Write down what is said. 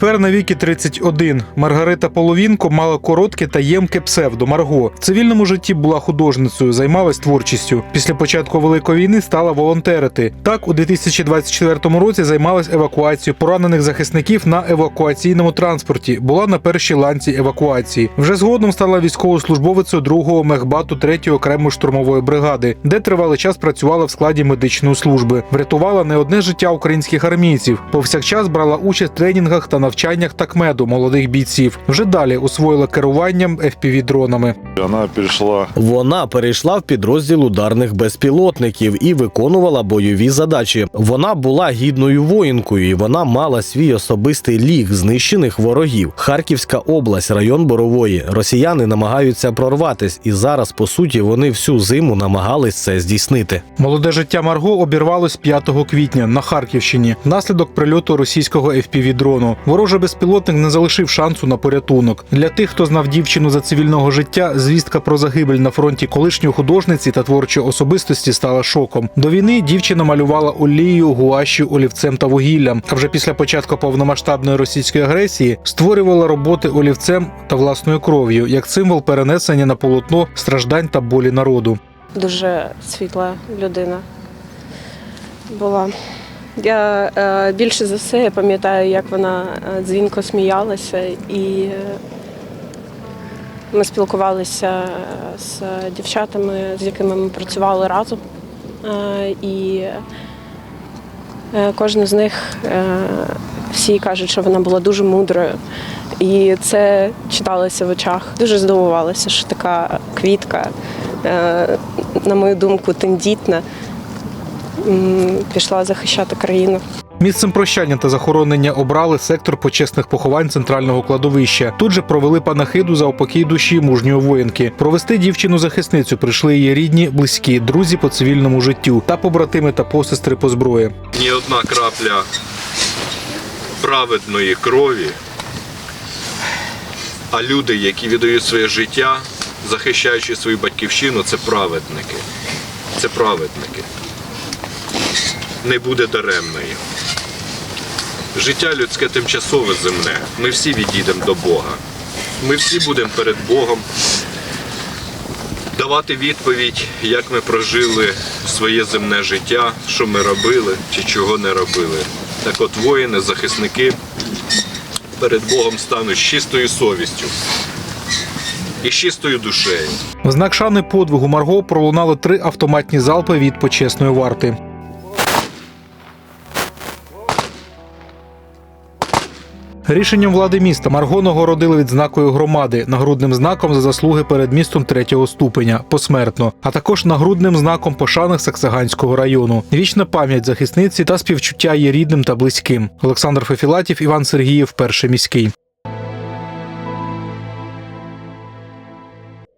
Тепер на віки 31. Маргарита Половінко мала коротке та ємке псевдо Марго. В цивільному житті була художницею, займалась творчістю. Після початку великої війни стала волонтерити. Так, у 2024 році займалась евакуацією поранених захисників на евакуаційному транспорті. Була на першій ланці евакуації. Вже згодом стала військовослужбовицею 2-го мехбату 3-ї окремої штурмової бригади, де тривалий час працювала в складі медичної служби. Врятувала не одне життя українських армійців. Повсякчас брала участь в тренінгах та навчаннях такмеду молодих бійців. Вже далі освоїла керуванням fpv дронами. Она перешла Вона перейшла в підрозділ ударних безпілотників і виконувала бойові задачі. Вона була гідною воїнкою, і вона мала свій особистий ліг знищених ворогів. Харківська область, район Борової. Росіяни намагаються прорватись, і зараз, по суті, вони всю зиму намагались це здійснити. Молоде життя Марго обірвалось 5 квітня на Харківщині внаслідок прильоту російського fpv дрону. Ворожий безпілотник не залишив шансу на порятунок. Для тих, хто знав дівчину за цивільного життя, звістка про загибель на фронті колишньої художниці та творчої особистості стала шоком. До війни дівчина малювала олією, гуашю, олівцем та вугіллям. А вже після початку повномасштабної російської агресії створювала роботи олівцем та власною кров'ю як символ перенесення на полотно страждань та болі народу. дуже світла людина була. Я е, більше за все я пам'ятаю, як вона е, дзвінко сміялася, і е, ми спілкувалися з дівчатами, з якими ми працювали разом. І кожна з них всі кажуть, що вона була дуже мудрою. І це читалося в очах. Дуже здивувалася, що така квітка, на мою думку, тендітна, пішла захищати країну. Місцем прощання та захоронення обрали сектор почесних поховань центрального кладовища. Тут же провели панахиду за упокій душі мужньої воїнки. Провести дівчину захисницю прийшли її рідні, близькі, друзі по цивільному життю та побратими та посестри по зброї. ні одна крапля праведної крові, а люди, які віддають своє життя, захищаючи свою батьківщину, це праведники. Це праведники. Не буде даремної. Життя людське тимчасове земне. Ми всі відійдемо до Бога. Ми всі будемо перед Богом давати відповідь, як ми прожили своє земне життя, що ми робили чи чого не робили. Так от воїни, захисники перед Богом стануть чистою совістю і чистою душею. В знак шани подвигу Марго пролунали три автоматні залпи від почесної варти. Рішенням влади міста Марго нагородили відзнакою громади, нагрудним знаком за заслуги перед містом третього ступеня посмертно, а також нагрудним знаком пошаних Саксаганського району. Вічна пам'ять захисниці та співчуття її рідним та близьким. Олександр Фефілатів, Іван Сергіїв, перший міський.